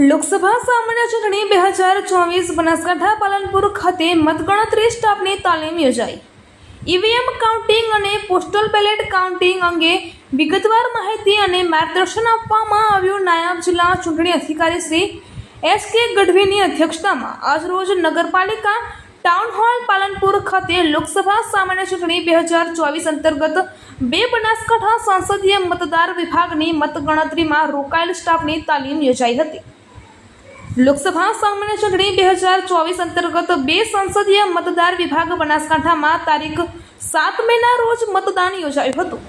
લોકસભા સામાન્ય ચૂંટણી બે હજાર ચોવીસ બનાસકાંઠા પાલનપુર ખાતે મતગણતરી સ્ટાફની તાલીમ યોજાઈ. ઈવીએમ કાઉન્ટિંગ અને પોસ્ટલ બેલેટ કાઉન્ટિંગ અંગે વિગતવાર માહિતી અને માર્ગદર્શન આપવામાં આવ્યું નાયબ જિલ્લા ચૂંટણી અધિકારી શ્રી એસ કે ગઢવીની અધ્યક્ષતામાં આજરોજ નગરપાલિકા ટાઉન હોલ પાલનપુર ખાતે લોકસભા સામાન્ય ચૂંટણી બે હજાર ચોવીસ અંતર્ગત બે બનાસકાંઠા સંસદીય મતદાર વિભાગની મતગણતરીમાં રોકાયેલ સ્ટાફની તાલીમ યોજાઈ હતી. લોકસભા સામાન્ય ચૂંટણી બે હજાર ચોવીસ અંતર્ગત બે સંસદીય મતદાર વિભાગ બનાસકાંઠામાં તારીખ સાત મેના રોજ મતદાન યોજાયું હતું.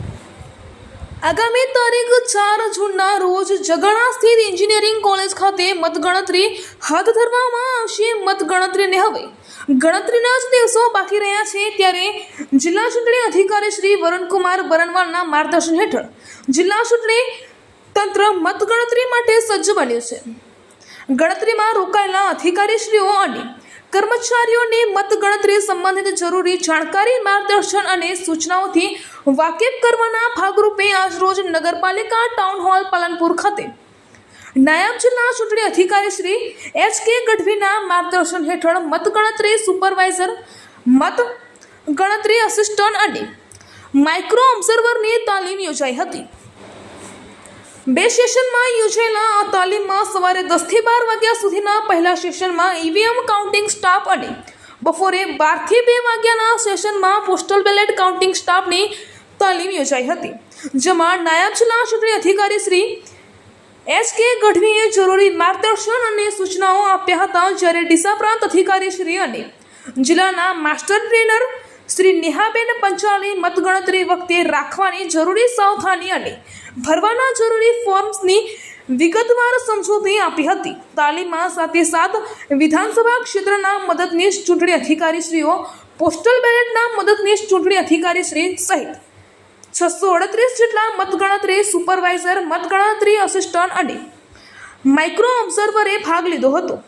આગામી તારીખ ચાર જૂનના રોજ જગણા સ્થિત એન્જિનિયરિંગ કોલેજ ખાતે મતગણતરી હાથ ધરવામાં આવશે મતગણતરીને હવે. ગણતરીના જ દિવસો બાકી રહ્યા છે ત્યારે જિલ્લા ચૂંટણી અધિકારી શ્રી વરુણકુમાર બરનવાલના માર્ગદર્શન હેઠળ જિલ્લા ચૂંટણી તંત્ર મતગણતરી માટે સજ્જ બન્યું છે. ગણતરીમાં રોકાયેલા અધિકારીશ્રીઓ અને કર્મચારીઓને મતગણતરી સંબંધિત જરૂરી જાણકારી, માર્ગદર્શન અને સૂચનાઓથી વાકેફ કરવાના ભાગરૂપે આજરોજ નગરપાલિકા ટાઉન હોલ પાલનપુર ખાતે નાયબ જિલ્લા ચૂંટણી અધિકારી શ્રી એચ કે ગઢવીના માર્ગદર્શન હેઠળ મતગણતરી સુપરવાઇઝર મત ગણતરી અસિસ્ટન્ટ અને માઇક્રો ઓબ્ઝર્વરની તાલીમ યોજાઈ હતી. બે સેશનમાં યોજાયેલા આ તાલીમમાં સવારે દસથી બાર વાગ્યા સુધીના પહેલા સેશનમાં ઈવીએમ કાઉન્ટિંગ સ્ટાફ અને બપોરે બારથી બે વાગ્યાના સેશનમાં પોસ્ટલ બેલેટ કાઉન્ટિંગ સ્ટાફની તાલીમ યોજાઈ હતી, જેમાં નાયબ જિલ્લા ચૂંટણી અધિકારી શ્રી એસ કે ગઢવીએ જરૂરી માર્ગદર્શન અને સૂચનાઓ આપ્યા હતા, જ્યારે ડીસા પ્રાંત અધિકારી શ્રી અને જિલ્લાના માસ્ટર ટ્રેનર શ્રી નેહાબેન પંચાલની મતગણતરી વખતે રાખવાની જરૂરી સાવધાની અને ભરવાના જરૂરી ફોર્મ્સની વિગતવાર સમજૂતી આપી હતી. તાલીમમાં સાથે સાથ વિધાનસભા ક્ષેત્રના મદદનીશ ચૂંટણી અધિકારીશ્રીઓ, પોસ્ટલ બેલેટના મદદનીશ ચૂંટણી અધિકારીશ્રી સહિત છસો અડત્રીસ જેટલા મતગણતરી સુપરવાઇઝર, મતગણતરી અસિસ્ટન્ટ અને માઇક્રો ઓબ્ઝર્વરે ભાગ લીધો હતો.